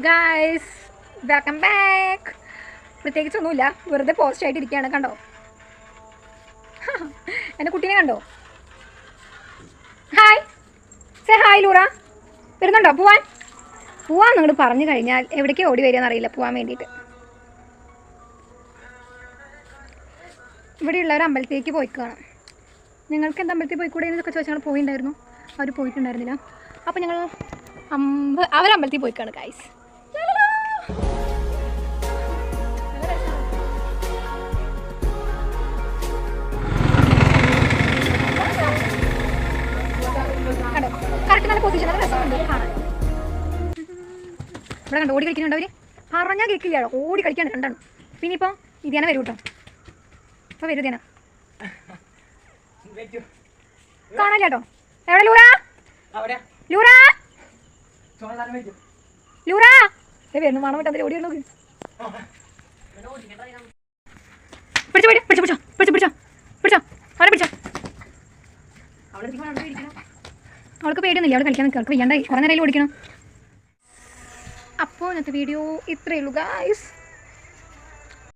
Guys welcome back പ്രത്യേകിച്ചൊന്നുമില്ല വെറുതെ post ആയിട്ട് ഇരിക്കുകയാണ് കണ്ടോ? എന്റെ കുട്ടീനെ കണ്ടോ? ഹായ് സേ ഹായ് ലൂറ വരുന്നുണ്ടോ? പോവാൻ? പോവാൻ നിങ്ങൾ പറഞ്ഞു കഴിഞ്ഞാൽ എവിടേക്ക് ഓടി വരിക അറിയില്ല പോവാൻ വേണ്ടിയിട്ട്. ഇവിടെയുള്ള ഒരു അമ്പലത്തിലേക്ക് പോയിക്കാണ്. നിങ്ങൾക്ക് എന്താ അമ്പലത്തിൽ പോയിക്കൂടെ എന്നൊക്കെ ചോദിച്ചാൽ ഞങ്ങൾ പോയിണ്ടായിരുന്നു. അവർ പോയിട്ടുണ്ടായിരുന്നില്ല. അപ്പോൾ ഞങ്ങൾ അമ്പ അവരമ്പലത്തിൽ പോയിക്കാണ് ഗൈസ് കറക്റ്റ് നല്ല രസമുണ്ട്. കാണാൻ. ഇവിടെ കണ്ടോ ഓടി കളിക്കുന്നുണ്ടോ അവർ? പറഞ്ഞാൽ കേൾക്കില്ല. ഓടി കളിക്കാണ്ട് രണ്ടാണ് പിന്നെ ഇപ്പോൾ ഇതിയാന വരൂ കേട്ടോ ഇപ്പോൾ വരൂ ഇതിയാന കാണാനില്ല കേട്ടോ എവിടെ ലൂറ? ലൂറ? ലൂറ? ഏ വരുന്നു മണം വിട്ടാ ഓടി നോക്ക്. പിടിച്ചോ പിടി പിടിച്ചോ പിടിച്ചോ പിടിച്ചോ പിടിച്ചോ. പിടിച്ചോ. അവനെ പിടിച്ചോ അവൾക്ക് പേടിയൊന്നുമില്ല. അവൾ കളിക്കാൻ നിൽക്കുക അവൾക്ക് വയ്യാണ്ടായി. കുറേ നേരം ഓടിക്കണം? അപ്പോൾ ഇന്നത്തെ വീഡിയോ ഇത്രയേ ഉള്ളൂ ഗായ്സ്